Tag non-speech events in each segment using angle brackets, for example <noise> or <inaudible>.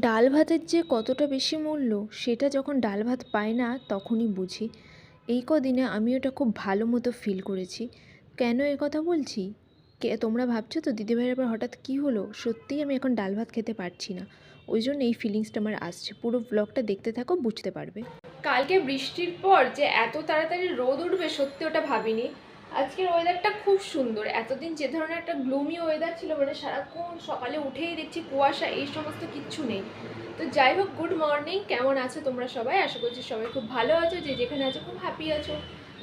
ডাল ভাতের যে কতটা বেশি মূল্য, সেটা যখন ডাল ভাত পাই না, তখনই বুঝি। এই কদিনে আমি ওটা খুব ভালো মতো ফিল করেছি। কেন এ কথা বলছি? কে, তোমরা ভাবছ তো দিদিভাইয়ের আবার হঠাৎ কী হলো? সত্যিই আমি এখন ডাল ভাত খেতে পারছি না। ওই জন্য এই ফিলিংসটা আমার আসছে। পুরো ব্লগটা দেখতে থাকো, বুঝতে পারবে। কালকে বৃষ্টির পর যে এত তাড়াতাড়ি রোদ উঠবে, সত্যি ওটা ভাবিনি। আজকের ওয়েদারটা খুব সুন্দর। এতদিন যে ধরনের একটা গ্লুমি ওয়েদার ছিল মানে সারাক্ষণ সকালে উঠেই দেখছি কুয়াশা, এই সমস্ত কিচ্ছু নেই। তো যাই হোক গুড মর্নিং কেমন আছো তোমরা সবাই? আশা করছি সবাই খুব ভালো আছো, যে যেখানে আছো খুব হ্যাপি আছো।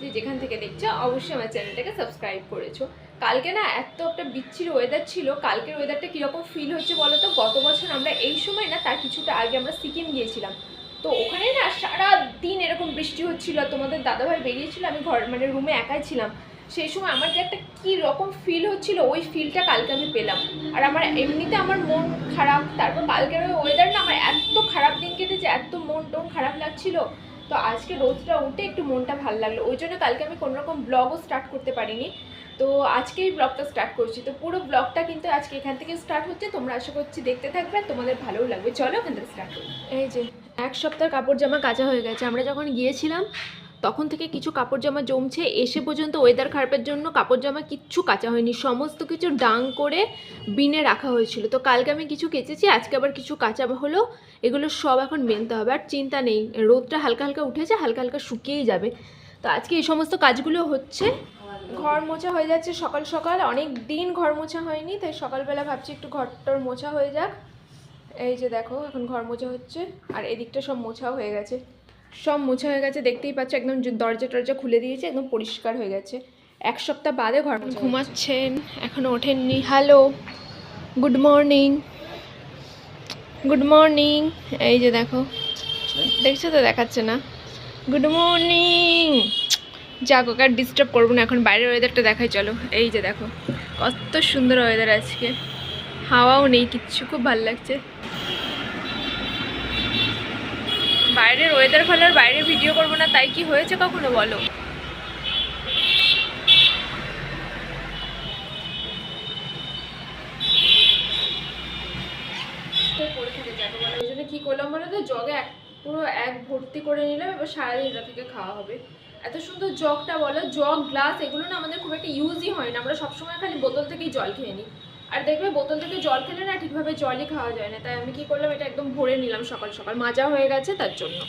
যে যেখান থেকে দেখছ, অবশ্যই আমার চ্যানেলটাকে সাবস্ক্রাইব করেছ। কালকে না এত একটা বিচ্ছির ওয়েদার ছিল, কালকের ওয়েদারটা কীরকম ফিল হচ্ছে বলো তো গত বছর আমরা এই সময় না তার কিছুটা আগে আমরা সিকিম গিয়েছিলাম। তো ওখানে না সারা দিন এরকম বৃষ্টি হচ্ছিল, তোমাদের দাদাভাই বেরিয়েছিল, আমি ঘর মানে রুমে একাই ছিলাম। সেই সময় আমার যে একটা কী রকম ফিল হচ্ছিল, ওই ফিলটা কালকে আমি পেলাম। আর আমার এমনিতে আমার মন খারাপ, তারপর কালকের ওই ওয়েদার না আমার এত খারাপ দিন কেটেছে, এত মন টন খারাপ লাগছিল। তো আজকে রোদটা উঠে একটু মনটা ভালো লাগল। ওই জন্য কালকে আমি কোনো রকম ব্লগও স্টার্ট করতে পারিনি। তো আজকেই ব্লগটা স্টার্ট করছি। তো পুরো ব্লগটা কিন্তু আজকে এখান থেকে স্টার্ট হচ্ছে। তোমরা আশা করছি দেখতে থাকবে তোমাদের ভালোও লাগবে। চলো এখান থেকে স্টার্ট করি। এই যে, এক সপ্তাহ কাপড় জামা কাচা হয়ে গেছে। আমরা যখন গিয়েছিলাম তখন থেকে কিছু কাপড় জামা জমছে, এসে পর্যন্ত ওয়েদার খারাপের জন্য কাপড় জামা কিচ্ছু কাচা হয়নি, সমস্ত কিছু ডাং করে বিনে রাখা হয়েছিল। তো কালকে আমি কিছু কেচেছি, আজকে আবার কিছু কাঁচা হলো, এগুলো সব এখন মেনতে হবে। আর চিন্তা নেই, রোদটা হালকা হালকা উঠেছে, হালকা হালকা শুকিয়েই যাবে। তো আজকে এই সমস্ত কাজগুলো হচ্ছে। ঘর মোছা হয়ে যাচ্ছে সকাল সকাল, অনেক দিন ঘর মোছা হয়নি, তাই সকালবেলা ভাবছি একটু ঘরটর মোছা হয়ে যাক। এই যে দেখো, এখন ঘর মোছা হচ্ছে, আর এদিকটা সব মোছাও হয়ে গেছে। সব মোছা হয়ে গেছে, দেখতেই পাচ্ছ একদম দরজা টরজা খুলে দিয়েছে, একদম পরিষ্কার হয়ে গেছে। এক সপ্তাহ বাদে ঘর ঘুমাচ্ছেন, এখনও ওঠেননি। Hello, good morning. Good morning. এই যে দেখো, দেখছ তো, দেখাচ্ছে না। Good morning. যা ওকে আর ডিস্টার্ব করব না, এখন বাইরের ওয়েদারটা দেখাই, চলো। এই যে দেখো, কত সুন্দর ওয়েদার আজকে। হাওয়াও নেই, কিচ্ছু, খুব ভালো লাগছে। বাইরের ওয়েদার ভালো আর বাইরে ভিডিও করব না, তাই কি হয়েছে কখনো বলো? ওই জন্য করলাম বলো তো? জগে এক, পুরো এক ভর্তি করে এবার থেকে খাওয়া হবে। এত সুন্দর জগটা বলো, জগ গ্লাস এগুলো না আমাদের খুব একটা ইউজই হয় না। আমরা সবসময় খালি বোতল থেকেই জল খেয়ে নিই। আর দেখবে বোতল থেকে জল খেলে না ঠিকভাবে জলই খাওয়া যায় না। তাই আমি কি করলাম, এটা একদম ভরে নিলাম সকাল সকাল। মাজা হয়ে গেছে তার জন্য।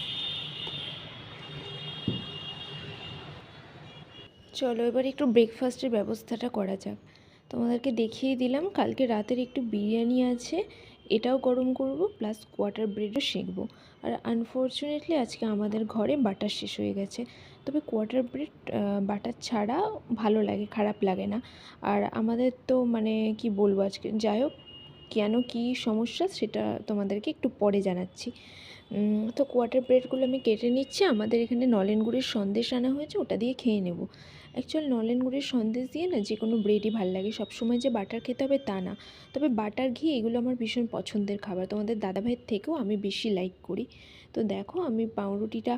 চলো, এবার একটু ব্রেকফাস্টের ব্যবস্থাটা করা যাক। তোমাদেরকে দেখিয়ে দিলাম, কালকে রাতের একটু বিরিয়ানি আছে, এটাও গরম করব প্লাস কোয়াটার ব্রেডও সেঁকবো। আর আনফর্চুনেটলি আজকে আমাদের ঘরে বাটার শেষ হয়ে গেছে। তবে কোয়ার্টার ব্রেড বাটার ছাড়া ভালো লাগে, খারাপ লাগে না। আর আমাদের তো মানে কি বলব আজকে যাই হোক কেন কি সমস্যা সেটা তোমাদেরকে একটু পরে জানাচ্ছি। তো কোয়ার্টার ব্রেডগুলো আমি কেটে নিচ্ছি, আমাদের এখানে নলেন গুড়ের সন্দেশ আনা হয়েছে, ওটা দিয়ে খেয়ে নেব। অ্যাকচুয়াল নলেন গুড়ের সন্দেশ দিয়ে না যে কোনো ব্রেডই ভালো লাগে। সবসময় যে বাটার খেতে হবে তা না। তবে বাটার ঘি এগুলো আমার ভীষণ পছন্দের খাবার। তোমাদের দাদাভাইয়ের থেকেও আমি বেশি লাইক করি। তো দেখো আমি পাউরুটিটা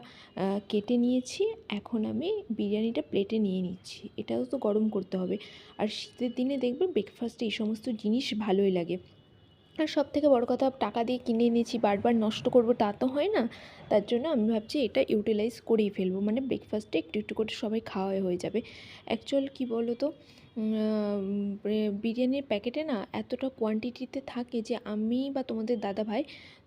কেটে নিয়েছি। এখন আমি বিরিয়ানিটা প্লেটে নিয়ে নিচ্ছি। এটাও তো গরম করতে হবে। আর শীতের দিনে দেখবে ব্রেকফাস্টে এই সমস্ত জিনিস ভালোই লাগে। আর সব থেকে বড় কথা, টাকা দিয়ে কিনে এনেছি, বারবার নষ্ট করব তা তো হয় না। তার জন্য আমি ভাবছি এটা ইউটিলাইজ করেই ফেলব। মানে ব্রেকফাস্টে একটু একটু করে সবাই খাওয়া হয়ে যাবে। অ্যাকচুয়াল কী বলো তো বিরিয়ানির প্যাকেটে না এতটা কোয়ান্টিটিতে থাকে যে আমি বা তোমাদের দাদা ভাই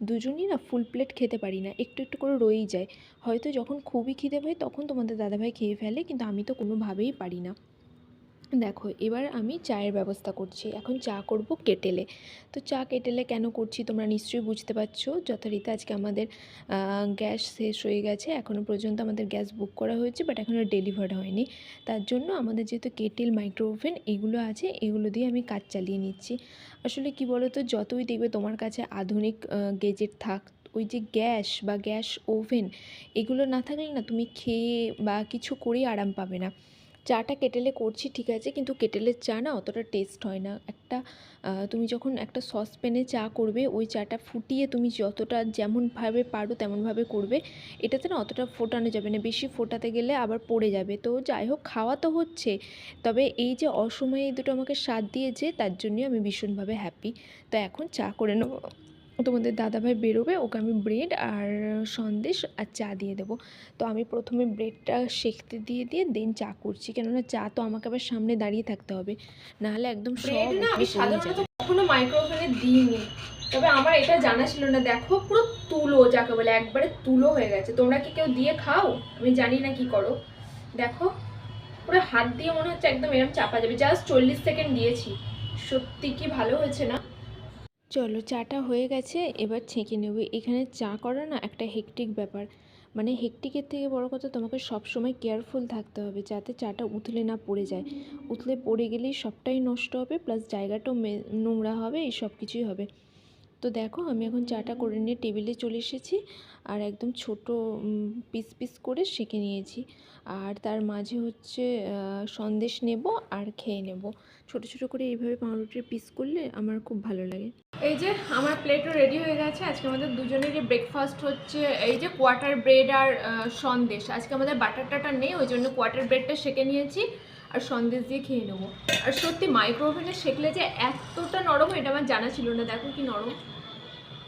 দুজনই না ফুল প্লেট খেতে পারি না। একটু একটু করে রয়েই যায়। হয়তো যখন খুবই খিদে পাই তখন তোমাদের দাদাভাই খেয়ে ফেলে, কিন্তু আমি তো কোনোভাবেই পারি না। দেখো, এবার আমি চায়ের ব্যবস্থা করছি। এখন চা করব কেটেলে। তো চা কেটেলে কেন করছি তোমরা নিশ্চয়ই বুঝতে পারছ। যথারীতি আজকে আমাদের গ্যাস শেষ হয়ে গেছে। এখনও পর্যন্ত আমাদের গ্যাস বুক করা হয়েছে, বাট এখনও ডেলিভার হয়নি। তার জন্য আমাদের যেহেতু কেটেল মাইক্রো ওভেন এগুলো আছে, এগুলো দিয়ে আমি কাজ চালিয়ে নিচ্ছি। আসলে কি বলো তো যতই দেখবে তোমার কাছে আধুনিক গেজেট থাক, ওই যে গ্যাস বা গ্যাস ওভেন, এগুলো না থাকলে না তুমি খেয়ে বা কিছু করেই আরাম পাবে না। চাটা কেটেলে করছি, ঠিক আছে, কিন্তু কেটেলের চা না অতটা টেস্ট হয় না। একটা তুমি যখন একটা সসপ্যানে চা করবে, ওই চাটা ফুটিয়ে তুমি যতটা যেমনভাবে পারো তেমনভাবে করবে, এটাতে না অতটা ফোটানো যাবে না। বেশি ফোটাতে গেলে আবার পড়ে যাবে। তো যাই হোক, খাওয়া তো হচ্ছে, তবে এই যে অসময়ে এই দুটো আমাকে স্বাদ দিয়েছে, তার জন্যই আমি ভীষণভাবে হ্যাপি তো এখন চা করে নেব। তোমাদের দাদাভাই বেরোবে ওকে আমি ব্রেড আর সন্দেশ আর চা দিয়ে দেবো। তো আমি প্রথমে ব্রেডটা সেঁকতে দিয়ে দিয়ে দেন চা করছি। কেননা চা তো আমাকে আবার সামনে দাঁড়িয়ে থাকতে হবে। নাহলে একদম সব কখনো মাইক্রোওভেনে দিইনি। তবে আমার এটা জানা ছিল না। দেখো পুরো তুলো যাকে বলে একবারে তুলো হয়ে গেছে। তোমরা কি কেউ দিয়ে খাও? আমি জানি না কি করো। দেখো পুরো হাত দিয়ে মনে হচ্ছে একদম এরকম চাপা যাবে। জাস্ট চল্লিশ সেকেন্ড দিয়েছি। সত্যি কি ভালো হয়েছে না? চলো চাটা হয়ে গেছে, এবার ছেঁকে নেবে। এখানে চা করা না একটা হেকটিক ব্যাপার। মানে হেকটিকের থেকে বড় কথা তোমাকে সব সময় কেয়ারফুল থাকতে হবে, যাতে চাটা উথলে না পড়ে যায়। উথলে পড়ে গেলেই সবটাই নষ্ট হবে প্লাস জায়গাটাও নোংরা হবে, এই সব কিছুই হবে। তো দেখো, আমি এখন চাটা করে নিয়ে টেবিলে চলে এসেছি, আর একদম ছোট পিস পিস করে সেঁকে নিয়েছি। আর তার মাঝে হচ্ছে সন্দেশ নেব আর খেয়ে নেব। ছোট ছোট করে এইভাবে পাউরুটির পিস করলে আমার খুব ভালো লাগে। এই যে আমার প্লেটও রেডি হয়ে গেছে। আজকে আমাদের দুজনেরই ব্রেকফাস্ট হচ্ছে, এই যে কোয়াটার ব্রেড আর সন্দেশ। আজকে আমাদের বাটার টাটার নেই, ওই জন্য কোয়াটার ব্রেডটা সেকে নিয়েছি আর সন্দেশ দিয়ে খেয়ে নেব। আর সত্যি মাইক্রো ওভেনে সেকলে যে এতটা নরম, এটা আমার জানা ছিল না। দেখো কি নরম।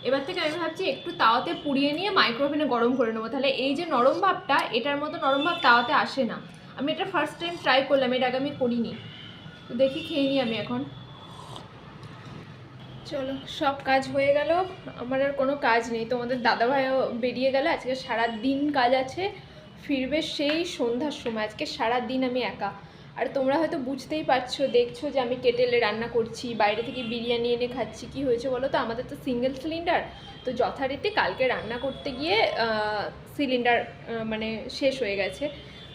এবার থেকে আমি ভাবছি একটু তাওয়াতে পুড়িয়ে নিয়ে মাইক্রো ওভেনে গরম করে নেব। তাহলে এই যে নরম ভাবটা, এটার মতো নরম ভাব তাওয়াতে আসে না। আমি এটা ফার্স্ট টাইম ট্রাই করলাম এটা আগে আমি করিনি। তো দেখি খেয়ে নিই আমি এখন। চলো, সব কাজ হয়ে গেল। আমার আর কোনো কাজ নেই। তোমাদের দাদাভাইও বেরিয়ে গেল। আজকে সারা দিন কাজ আছে। ফিরবে সেই সন্ধ্যার সময়। আজকে সারা দিন আমি একা। আর তোমরা হয়তো বুঝতেই পারছ, দেখছ যে আমি কেটেলে রান্না করছি, বাইরে থেকে বিরিয়ানি এনে খাচ্ছি। কি হয়েছে বলো তো? আমাদের তো সিঙ্গেল সিলিন্ডার। তো যথারীতি কালকে রান্না করতে গিয়ে সিলিন্ডার মানে শেষ হয়ে গেছে।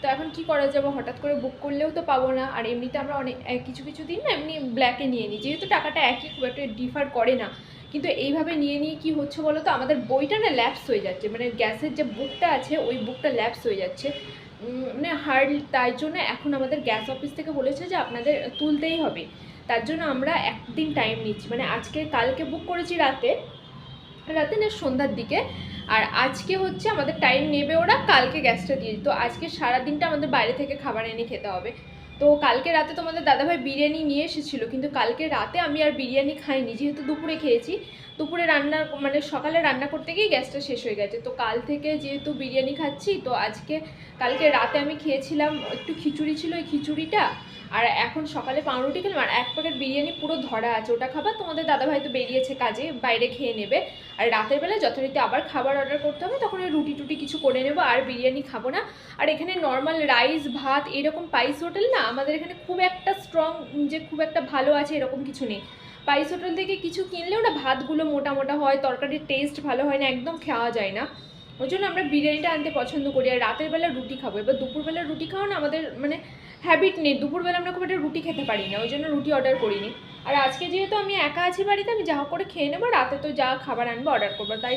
তো এখন কি করা যাবে? হঠাৎ করে বুক করলেও তো পাবো না। আর এমনিতে আমরা অনেক কিছু কিছু দিন না এমনি ব্ল্যাকে নিয়ে নিই। যেহেতু টাকাটা একই খুব একটা ডিফার করে না। কিন্তু এইভাবে নিয়ে নিয়ে কি হচ্ছে বলো তো? আমাদের বইটা না ল্যাপস হয়ে যাচ্ছে। মানে গ্যাসের যে বুকটা আছে, ওই বুকটা ল্যাপস হয়ে যাচ্ছে। মানে হার্ড তাই জন্য এখন আমাদের গ্যাস অফিস থেকে বলেছে যে আপনাদের তুলতেই হবে। তার জন্য আমরা একদিন টাইম নিচ্ছি। মানে আজকে, কালকে বুক করেছি রাতে। রাতে না সন্ধ্যার দিকে। আর আজকে হচ্ছে আমাদের টাইম নেবে ওরা, কালকে গ্যাসটা দিয়ে। তো আজকে সারা দিনটা আমাদের বাইরে থেকে খাবার এনে খেতে হবে। তো কালকে রাতে তোমাদের দাদাভাই বিরিয়ানি নিয়ে এসেছিল, কিন্তু কালকে রাতে আমি আর বিরিয়ানি খাইনি, যেহেতু দুপুরে খেয়েছি। দুপুরে রান্না মানে সকালে রান্না করতে গিয়ে গ্যাসটা শেষ হয়ে গেছে। তো কাল থেকে যেহেতু বিরিয়ানি খাচ্ছি, তো আজকে, কালকে রাতে আমি খেয়েছিলাম একটু খিচুড়ি ছিল ওই খিচুড়িটা। আর এখন সকালে পাউরুটি খেলাম, আর এক প্যাকেট বিরিয়ানি পুরো ধরা আছে। ওটা খাবার তোমাদের দাদাভাই তো বেরিয়েছে কাজে, বাইরে খেয়ে নেবে। আর রাতের বেলা যথারীতি আবার খাবার অর্ডার করতে হবে, তখন রুটি টুটি কিছু করে নেব, আর বিরিয়ানি খাব না। আর এখানে নর্মাল রাইস ভাত, এরকম পাইস হোটেল না, আমাদের এখানে খুব একটা স্ট্রং যে খুব একটা ভালো আছে, এরকম কিছু নেই। পাইস হোটেল থেকে কিছু কিনলেও না ভাতগুলো মোটা মোটা হয়, তরকারির টেস্ট ভালো হয় না, একদম খাওয়া যায় না। ওই জন্য আমরা বিরিয়ানিটা আনতে পছন্দ করি আর রাতের বেলা রুটি খাব। এবার দুপুরবেলা রুটি খাওয়া না আমাদের মানে হ্যাবিট নেই। দুপুরবেলা আমরা খুব একটা রুটি খেতে পারি না, ওই জন্য রুটি অর্ডার করিনি। আর আজকে যেহেতু আমি একা আছি বাড়িতে, আমি যা করে খেয়ে নেব, রাতে তো যা খাবার আনব অর্ডার করব। তাই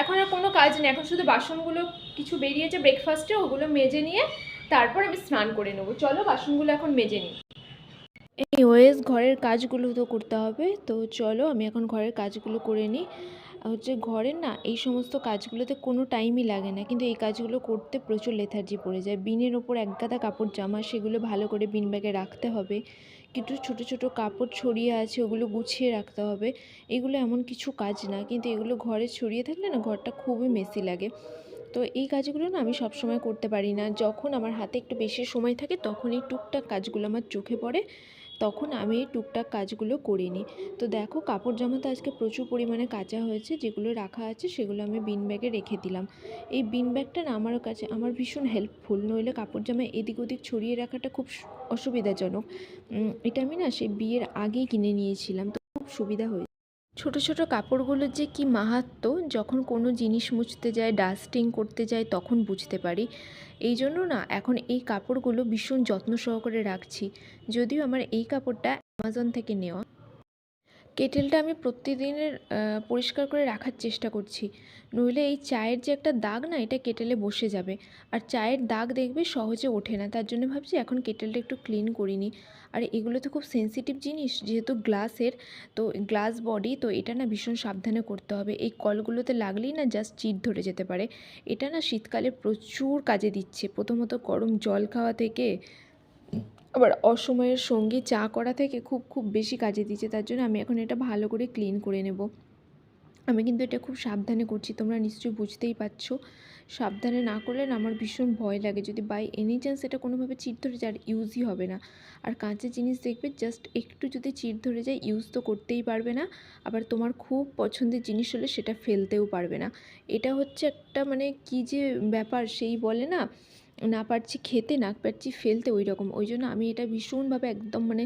এখন আর কোনো কাজ নেই। এখন শুধু বাসনগুলো কিছু বেরিয়েছে ব্রেকফাস্টে ওগুলো মেজে নিয়ে তারপর আমি স্নান করে নেব। চলো বাসনগুলো এখন মেজে নিই। এই ঘরের কাজগুলো তো করতে হবে। তো চলো, আমি এখন ঘরের কাজগুলো করে নিই। হচ্ছে ঘরের না, এই সমস্ত কাজগুলোতে কোনো টাইমই লাগে না। কিন্তু এই কাজগুলো করতে প্রচুর লেথার্জি পড়ে যায়। বিনের ওপর একগাদা কাপড় জামা, সেগুলো ভালো করে বিন ব্যাগে রাখতে হবে। কিন্তু ছোট ছোট কাপড় ছড়িয়ে আছে, ওগুলো গুছিয়ে রাখতে হবে। এগুলো এমন কিছু কাজ না, কিন্তু এগুলো ঘরে ছড়িয়ে থাকলে না, ঘরটা খুবই মেসি লাগে। তো এই কাজগুলো না, আমি সব সময় করতে পারি না। যখন আমার হাতে একটু বেশি সময় থাকে তখন এই টুকটাক কাজগুলো আমার চোখে পড়ে। তখন আমি এই টুকটাক কাজগুলো করে নিই তো দেখো কাপড় জামা তো আজকে প্রচুর পরিমাণে কাচা হয়েছে, যেগুলো রাখা আছে সেগুলো আমি বিন ব্যাগে রেখে দিলাম। এই বিন ব্যাগটা না আমার কাছে, আমার ভীষণ হেল্পফুল নইলে কাপড় জামা এদিক ওদিক ছড়িয়ে রাখাটা খুব অসুবিধাজনক। এটা আমি না সেই বিয়ের আগেই কিনে নিয়েছিলাম, তো খুব সুবিধা হয়েছে। ছোট ছোট কাপড়গুলোর যে কি মাহাত্ম যখন কোনো জিনিস মুছতে যায় ডাস্টিং করতে যায়, তখন বুঝতে পারি। এই জন্য না এখন এই কাপড়গুলো ভীষণ যত্ন সহকারে রাখছি। যদিও আমার এই কাপড়টা অ্যামাজন থেকে নেওয়া। কেটেলটা আমি প্রতিদিনের পরিষ্কার করে রাখার চেষ্টা করছি। নইলে এই চায়ের যে একটা দাগ না, এটা কেটেলে বসে যাবে। আর চায়ের দাগ দেখবে সহজে ওঠে না। তার জন্য ভাবছি এখন কেটেলটা একটু ক্লিন করিনি। আর এগুলো তো খুব সেনসিটিভ জিনিস, যেহেতু গ্লাসের, তো গ্লাস বডি, তো এটা না ভীষণ সাবধানে করতে হবে। এই কলগুলোতে লাগলেই না জাস্ট চিট ধরে যেতে পারে। এটা না শীতকালে প্রচুর কাজে দিচ্ছে। প্রথমত গরম জল খাওয়া থেকে আবার অসময়ের সঙ্গে চা করা থেকে খুব খুব বেশি কাজে দিচ্ছে তার জন্য আমি এখন এটা ভালো করে ক্লিন করে নেব। আমি কিন্তু এটা খুব সাবধানে করছি, তোমরা নিশ্চয়ই বুঝতেই পারছ। সাবধানে না করলে না আমার ভীষণ ভয় লাগে, যদি বাই এনি চান্স এটা কোনোভাবে চিট ধরে যায়, আর ইউজই হবে না। আর কাঁচের জিনিস দেখবে জাস্ট একটু যদি চিট ধরে যায় ইউজ তো করতেই পারবে না, আবার তোমার খুব পছন্দের জিনিস হলে সেটা ফেলতেও পারবে না। এটা হচ্ছে একটা মানে কী যে ব্যাপার, সেই বলে না না পারছি খেতে, না পারছি ফেলতে ওই রকম ওই জন্য আমি এটা ভীষণভাবে একদম মানে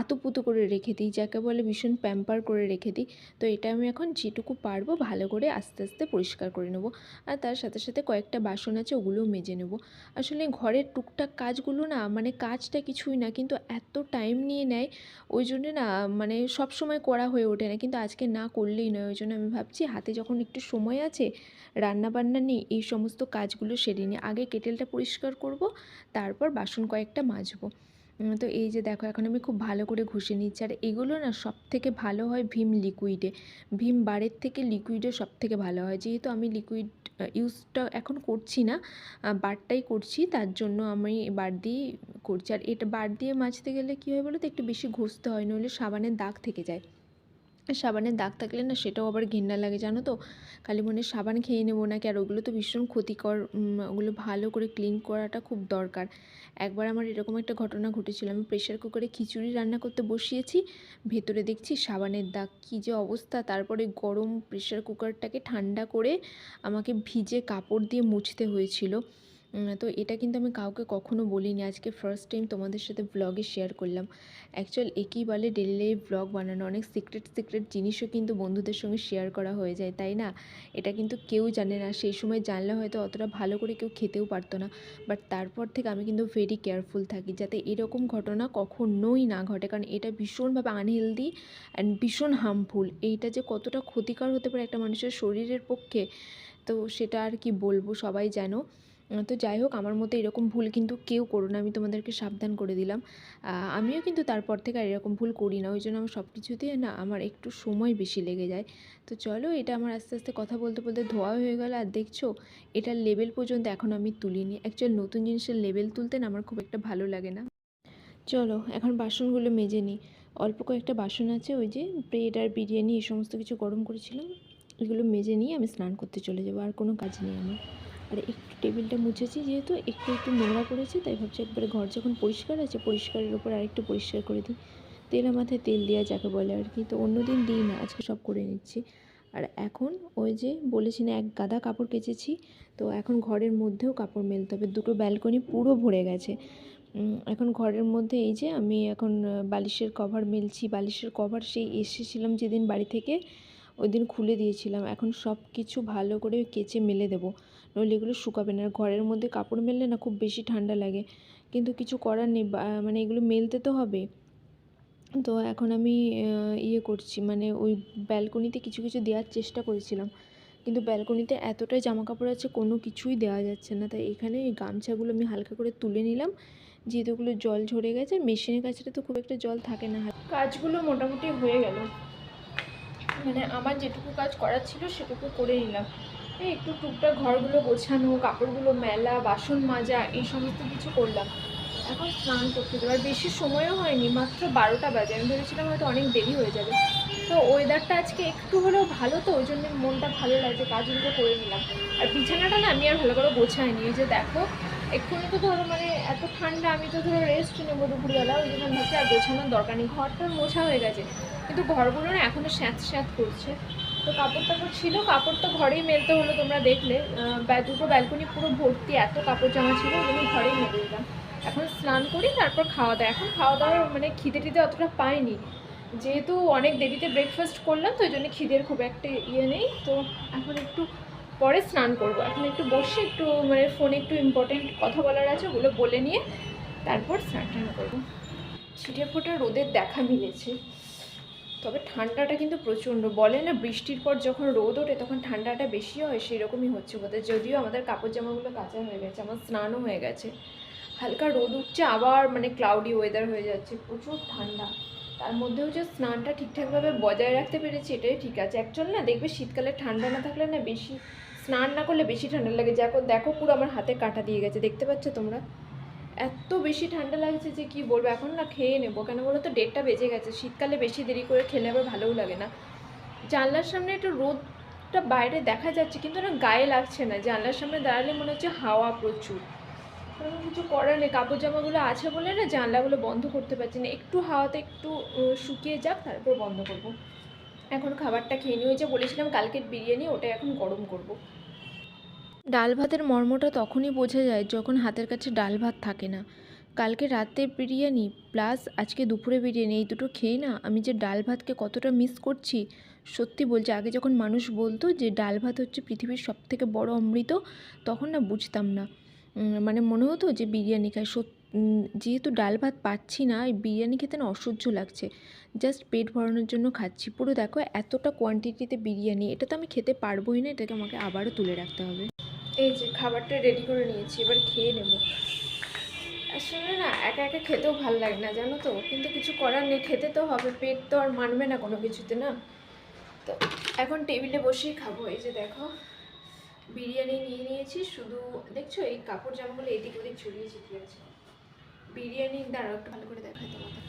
আতপুতো করে রেখে দিই, যাকে বলে ভীষণ প্যাম্পার করে রেখে দিই। তো এটা আমি এখন যেটুকু পারব ভালো করে আস্তে আস্তে পরিষ্কার করে নেব। আর তার সাথে সাথে কয়েকটা বাসন আছে, ওগুলোও মেজে নেব। আসলে ঘরের টুকটাক কাজগুলো না মানে কাজটা কিছুই না, কিন্তু এত টাইম নিয়ে নেয়, ওই জন্যে না মানে সব সময় করা হয়ে ওঠে না। কিন্তু আজকে না করলেই নয়, ওই জন্য আমি ভাবছি হাতে যখন একটু সময় আছে রান্না বান্না নেই এই সমস্ত কাজগুলো সেরে নিই। আগে কেটেলটা পরিষ্কার করব, তারপর বাসন কয়েকটা মাজবো। তো এই যে দেখো, এখন আমি খুব ভালো করে ঘষে নিচ্ছি। আর এগুলো না সব থেকে ভালো হয় ভীম লিকুইডে ভীম বারের থেকে লিকুইডে সব থেকে ভালো হয়। যেহেতু আমি লিকুইড ইউজটা এখন করছি না বারটাই করছি, তার জন্য আমি বার দিয়েই করছি। আর এটা বার দিয়ে মাজতে গেলে কী হয় বলো তো একটু বেশি ঘষতে হয়, নইলে সাবানের দাগ থেকে যায়। সাবানের দাগ থাকলে না সেটাও আবার ঘেন্না লাগে, জানো তো? খালি মনে সাবান খেয়ে নেব নাকি? আর ওগুলো তো ভীষণ ক্ষতিকর ওগুলো ভালো করে ক্লিন করাটা খুব দরকার। একবার আমার এরকম একটা ঘটনা ঘটেছিল, আমি প্রেশার কুকারে খিচুড়ি রান্না করতে বসিয়েছি, ভেতরে দেখছি সাবানের দাগ, কী যে অবস্থা! তারপরে গরম প্রেশার কুকারটাকে ঠান্ডা করে আমাকে ভিজে কাপড় দিয়ে মুছতে হয়েছিল। তো এটা কিন্তু আমি কাউকে কখনো বলিনি। আজকে ফার্স্ট টাইম তোমাদের সাথে ব্লগে শেয়ার করলাম। অ্যাকচুয়াল একই বলে ডেলি ব্লগ বানানো। অনেক সিক্রেট সিক্রেট জিনিসও কিন্তু বন্ধুদের সঙ্গে শেয়ার করা হয়ে যায়, তাই না? এটা কিন্তু কেউ জানে না। সেই সময় জানলে হয়তো অতটা ভালো করে কেউ খেতেও পারতো না। বাট তারপর থেকে আমি কিন্তু ভেরি কেয়ারফুল থাকি, যাতে এরকম ঘটনা কখনোই না ঘটে। কারণ এটা ভীষণভাবে আনহেলদি অ্যান্ড ভীষণ হার্মফুল এইটা যে কতটা ক্ষতিকর হতে পারে একটা মানুষের শরীরের পক্ষে, তো সেটা আর কি বলব? সবাই যেন তো যাই হোক, আমার মতো এরকম ভুল কিন্তু কেউ করো না। আমি তোমাদেরকে সাবধান করে দিলাম। আমিও কিন্তু তারপর থেকে আর এরকম ভুল করি না। ওই জন্য আমার সব কিছুতে না, আমার একটু সময় বেশি লেগে যায়। তো চলো, এটা আমার আস্তে আস্তে কথা বলতে বলতে ধোয়া হয়ে গেল। আর দেখছ, এটার লেভেল পর্যন্ত এখন আমি তুলিনি। অ্যাকচুয়াল নতুন জিনিসের লেভেল তুলতে না আমার খুব একটা ভালো লাগে না। চলো, এখন বাসনগুলো মেজে নিই। অল্প কয়েকটা বাসন আছে, ওই যে ব্রেড আর বিরিয়ানি, এই সমস্ত কিছু গরম করেছিলাম। এগুলো মেজে নিয়ে আমি স্নান করতে চলে যাব। আর কোনো কাজ নেই আমার। আর একটু টেবিলটা মুছেছি যেহেতু, একটু একটু নোংরা পড়েছে তাই ভাবছি একবারে ঘর যখন পরিষ্কার আছে, পরিষ্কারের ওপর আরেকটু পরিষ্কার করে দিই। তেলা মাথায় তেল দেওয়া যাকে বলে আর কি, তো অন্য দিন দিই না, আজকে সব করে নিচ্ছি। আর এখন ওই যে বলেছি না, এক গাদা কাপড় কেচেছি, তো এখন ঘরের মধ্যেও কাপড় মেলতে হবে। দুটো ব্যালকনি পুরো ভরে গেছে। এখন ঘরের মধ্যে এই যে আমি এখন বালিশের কভার মেলছি, বালিশের কভার সেই এসেছিলাম যেদিন বাড়ি থেকে, ওই দিন খুলে দিয়েছিলাম। এখন সব কিছু ভালো করে কেচে মেলে দেবো। নইলে এগুলো শুকাবে না। ঘরের মধ্যে কাপড় মেললে না খুব বেশি ঠান্ডা লাগে। কিন্তু কিছু করার নেই মানে এগুলো মেলতে তো হবে। তো এখন আমি ইয়ে করছি মানে ওই ব্যালকনিতে কিছু কিছু দেওয়ার চেষ্টা করেছিলাম। কিন্তু ব্যালকনিতে এতটাই জামা কাপড় আছে, কোনো কিছুই দেওয়া যাচ্ছে না। তাই এখানে এই গামছাগুলো আমি হালকা করে তুলে নিলাম। যেহেতু ওগুলো জল ঝরে গেছে, মেশিনের কাছে তো খুব একটা জল থাকে না। কাজগুলো মোটামুটি হয়ে গেল। মানে আমার যেটুকু কাজ করার ছিল, সেটুকু করে নিলাম। এই একটু টুকটাক ঘরগুলো গোছানো, কাপড়গুলো মেলা, বাসন মাজা, এই সমস্ত কিছু করলাম। এখন স্নান করতে দেবো আর বেশি সময়ও হয়নি, মাত্র বারোটা বাজে। আমি ভেবেছিলাম হয়তো অনেক দেরি হয়ে যাবে। তো ওয়েদারটা আজকে একটু হলেও ভালো তো, ওই জন্য মনটা ভালো লাগছে কাজগুলো করে নিলাম। আর বিছানাটা না আমি আর ভালো করে গোছাইনি। এই যে দেখো, এক্ষুনি তো ধরো মানে এত ঠান্ডা, আমি তো ধরো রেস্ট নেব দুপুরবেলা, ওই জন্য আর গোছানোর দরকার নেই। ঘরটা মোছা হয়ে গেছে। কিন্তু ঘরগুলো না এখনও স্যাঁত স্যাঁত করছে। তো কাপড় টাপড় ছিল, কাপড় তো ঘরেই মেলতে হলো তোমরা দেখলে। দুটো ব্যালকনি পুরো ভর্তি, এত কাপড় জামা ছিল জন্য ঘরেই মেলে দিলাম। এখন স্নান করি, তারপর খাওয়া দাওয়া। এখন খাওয়া দাওয়ার মানে খিদে টিদে অতটা পাইনি। যেহেতু অনেক দেরিতে ব্রেকফাস্ট করলাম, তো ওই জন্য খিদের খুব একটা ইয়ে নেই। তো এখন একটু পরে স্নান করব। এখন একটু বসে, একটু মানে ফোনে একটু ইম্পর্টেন্ট কথা বলার আছে, ওগুলো বলে নিয়ে তারপর স্নান টান করব। ছিটে ফোটা রোদের দেখা মিলেছে। তবে ঠান্ডাটা কিন্তু প্রচণ্ড। বলে না বৃষ্টির পর যখন রোদ ওঠে তখন ঠান্ডাটা বেশি হয় সেই রকমই হচ্ছে বোধহয়। যদিও আমাদের কাপড় জামাগুলো কাঁচা হয়ে গেছে, আমার স্নানও হয়ে গেছে। হালকা রোদ উঠছে, আবার মানে ক্লাউডি ওয়েদার হয়ে যাচ্ছে, প্রচুর ঠান্ডা। তার মধ্যেও যে স্নানটা ঠিকঠাকভাবে বজায় রাখতে পেরেছি, এটাই ঠিক আছে। অ্যাকচুয়াল না দেখবে শীতকালে ঠান্ডা না থাকলে না বেশি, স্নান না করলে বেশি ঠান্ডা লাগে। দেখো দেখো পুরো আমার হাতে কাঁটা দিয়ে গেছে, দেখতে পাচ্ছ তোমরা? এত বেশি ঠান্ডা লাগছে যে কি বলব? এখন না খেয়ে নেব। কেন বলো তো? ডেটটা বেজে গেছে। শীতকালে বেশি দেরি করে খেলে আবার ভালোও লাগে না। জানলার সামনে একটু রোদটা বাইরে দেখা যাচ্ছে, কিন্তু না গায়ে লাগছে না। জানলার সামনে দাঁড়ালে মনে হচ্ছে হাওয়া প্রচুর। কিছু করার নেই। কাপড় জামাগুলো আছে বলে না জানলাগুলো বন্ধ করতে পারছি না। একটু হাওয়াতে একটু শুকিয়ে যাক, তারপর বন্ধ করব। এখন খাবারটা খেয়ে নিয়ে যে বলেছিলাম, কালকের বিরিয়ানি ওটা এখন গরম করব। ডাল ভাতের মর্মটা তখনই বোঝা যায় যখন হাতের কাছে ডাল ভাত থাকে না। কালকে রাতে বিরিয়ানি প্লাস আজকে দুপুরে বিরিয়ানি, এই দুটো খেয়ে না আমি যে ডাল ভাতকে কতটা মিস করছি, সত্যি বলছি, আগে যখন মানুষ বলতো যে ডাল ভাত হচ্ছে পৃথিবীর সব থেকে বড় অমৃত, তখন না বুঝতাম না। মানে মনে হতো যে বিরিয়ানি খাই। সত- যেহেতু ডাল ভাত পাচ্ছি না, এই বিরিয়ানি খেতে না অসহ্য লাগছে। জাস্ট পেট ভরানোর জন্য খাচ্ছি। পুরো দেখো এতটা কোয়ান্টিটিতে বিরিয়ানি, এটা তো আমি খেতে পারবোই না, এটাকে আমাকে আবারও তুলে রাখতে হবে। এই যে খাবারটা রেডি করে নিয়েছি, এবার খেয়ে নেব। আসলে না, একা একা খেতেও ভালো লাগে না, জানো তো? কিন্তু কিছু করার নেই, খেতে তো হবে, পেট তো আর মানবে না কোনো কিছুতে, না? তো এখন টেবিলে বসেই খাব, এই যে দেখো। বিরিয়ানি নিয়ে নিয়েছি, শুধু দেখছ, এই কাপড় জামাগুলো এদিক ওদিক ছড়িয়ে ছিটিয়ে আছে। বিরিয়ানি, দাঁড়াও, একটু ভালো করে দেখাই তোমাদের।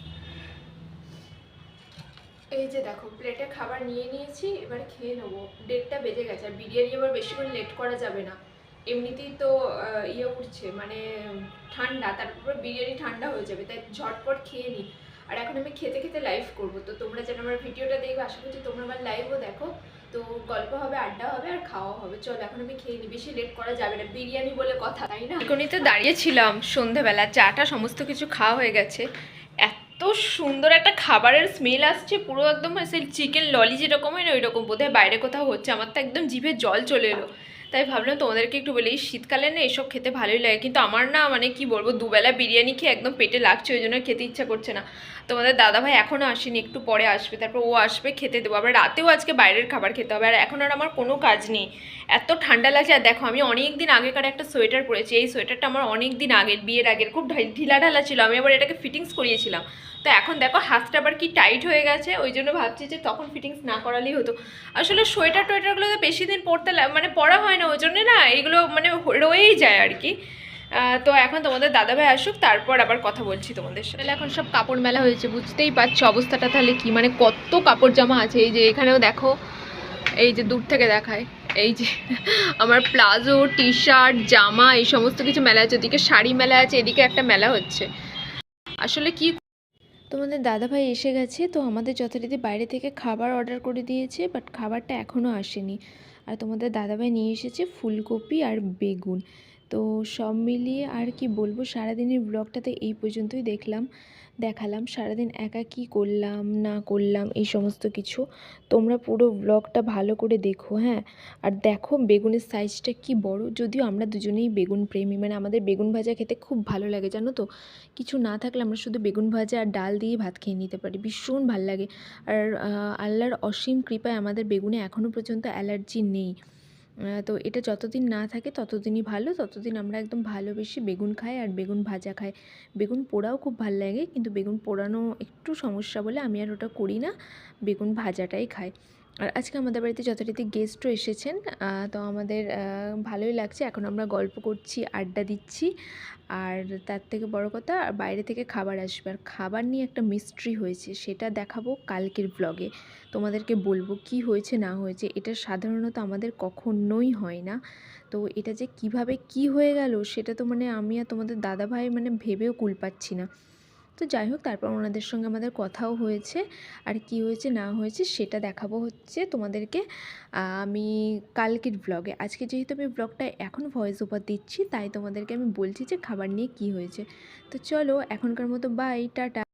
এই যে দেখো প্লেটে খাবার নিয়ে নিয়েছি, এবার খেয়ে নেব। ডেটটা বেজে গেছে, আর বিরিয়ানি আবার করে লেট করা যাবে না। এমনিতেই তো ইয়ে উঠছে মানে ঠান্ডা, তারপর বিরিয়ানি ঠান্ডা হয়ে যাবে, তাই ঝটপট খেয়ে নিই আর এখন আমি খেতে খেতে লাইভ করব, তো তোমরা যেন আমার ভিডিওটা দেখবে, আশা করছি তোমরা আমার লাইভও দেখো। তো গল্প হবে, আড্ডা হবে, আর খাওয়া হবে। চল, এখন আমি খেয়ে নিই বেশি লেট করা যাবে না, বিরিয়ানি বলে কথা, তাই না? এখনই তো দাঁড়িয়েছিলাম সন্ধেবেলা, চাটা, সমস্ত কিছু খাওয়া হয়ে গেছে। এত সুন্দর একটা খাবারের স্মেল আসছে, পুরো একদম, সেই চিকেন ললি যেরকম হয় না ওই রকম বোধহয় বাইরে কোথাও হচ্ছে, আমার তো একদম জিভে জল চলে এলো। তাই ভাবলাম তোমাদেরকে একটু বলি, শীতকালে না এসব খেতে ভালোই লাগে। কিন্তু আমার না মানে কি বলব, দুবেলা বিরিয়ানি খেয়ে একদম পেটে লাগছে, ওই জন্য খেতে ইচ্ছা করছে না। তোমাদের দাদাভাই এখনও আসেনি, একটু পরে আসবে, তারপর ও আসবে, খেতে দেবো। আবার রাতেও আজকে বাইরের খাবার খেতে হবে, আর এখন আর আমার কোনো কাজ নেই। এত ঠান্ডা লাগছে, আর দেখো আমি অনেক দিন আগেকার একটা সোয়েটার পরেছি, এই সোয়েটারটা আমার অনেক দিন আগের, বিয়ের আগের, খুব ঢিলা ঢালা ছিল। আমি আবার এটাকে ফিটিংস করিয়েছিলাম। তো এখন দেখো হাতটা আবার কি টাইট হয়ে গেছে, ওই জন্য ভাবছি যে তখন ফিটিংস না করালেই হতো। আসলে সোয়েটার টোয়েটারগুলো তো বেশি দিন পরতে মানে পরা হয় না, ওই জন্য না এগুলো মানে রয়েই যায় আর কি। তো এখন তোমাদের দাদাভাই আসুক, তারপর আবার কথা বলছি তোমাদের সাথে। তাহলে এখন সব কাপড় মেলা হয়েছে, বুঝতেই পারছ অবস্থাটা তাহলে কি? মানে কত কাপড় জামা আছে, এই যে এখানেও দেখো, এই যে দূর থেকে দেখায়, এই যে <laughs> আমার প্লাজো টি শার্ট জামা, এই সমস্ত কিছু মেলা আছে ওদিকে শাড়ি মেলা আছে, এদিকে একটা মেলা হচ্ছে। আসলে কি তোমাদের দাদাভাই এসে গেছে, তো আমাদের যথারীতি বাইরে থেকে খাবার অর্ডার করে দিয়েছে বাট খাবারটা এখনও আসেনি। আর তোমাদের দাদাভাই নিয়ে এসেছে ফুলকপি আর বেগুন। তো সব মিলিয়ে আর কি বলব, সারাদিনের ব্লগটাতে এই পর্যন্তই দেখলাম। দেখালাম, সারাদিন একা কি করলাম, না করলাম, এই সমস্ত কিছু। তোমরা পুরো ব্লগটা ভালো করে দেখো হ্যাঁ? আর দেখো বেগুনের সাইজটা কি বড়, যদিও আমরা দুজনেই বেগুন প্রেমী। মানে আমাদের বেগুন ভাজা খেতে খুব ভালো লাগে, জানো তো? কিছু না থাকলে আমরা শুধু বেগুন ভাজা আর ডাল দিয়ে ভাত খেয়ে নিতে পারি, ভীষণ ভালো লাগে। আর আল্লাহর অসীম কৃপায় আমাদের বেগুনে এখনও পর্যন্ত অ্যালার্জি নেই। তো এটা যতদিন না থাকে ততদিনই ভালো। ততদিন আমরা একদম ভালোবেসে বেগুন খাই আর বেগুন ভাজা খাই। বেগুন পোড়াও খুব ভালো লাগে, কিন্তু বেগুন পোড়ানো একটু সমস্যা বলে আমি আর ওটা করি না। বেগুন ভাজাটাই খাই। আর আজকে আমাদের বাড়িতে যথারীতি গেস্টও এসেছেন। তো আমাদের ভালোই লাগছে। এখন আমরা গল্প করছি, আড্ডা দিচ্ছি। আর তার থেকে বড় কথা আর বাইরে থেকে খাবার আসবে। আর খাবার নিয়ে একটা মিস্ট্রি হয়েছে, সেটা দেখাবো কালকের ব্লগে তোমাদেরকে বলব কি হয়েছে, না হয়েছে, এটা সাধারণত আমাদের কখনোই হয় না। তো এটা যে কীভাবে কি হয়ে গেল, সেটা তো মানে আমি আর তোমাদের দাদাভাই মানে ভেবেও কুল পাচ্ছি না। তো যাই হোক, তারপর ওনাদের সঙ্গে আমাদের কথাও হয়েছে। আর কি হয়েছে, না হয়েছে, সেটা দেখাবো হচ্ছে তোমাদেরকে আমি কালকের ব্লগে আজকে যেহেতু আমি ব্লগটা এখন ভয়েস ওভার দিচ্ছি, তাই তোমাদেরকে আমি বলছি যে খাবার নিয়ে কি হয়েছে। তো চলো, এখনকার মতো বাই টাটা।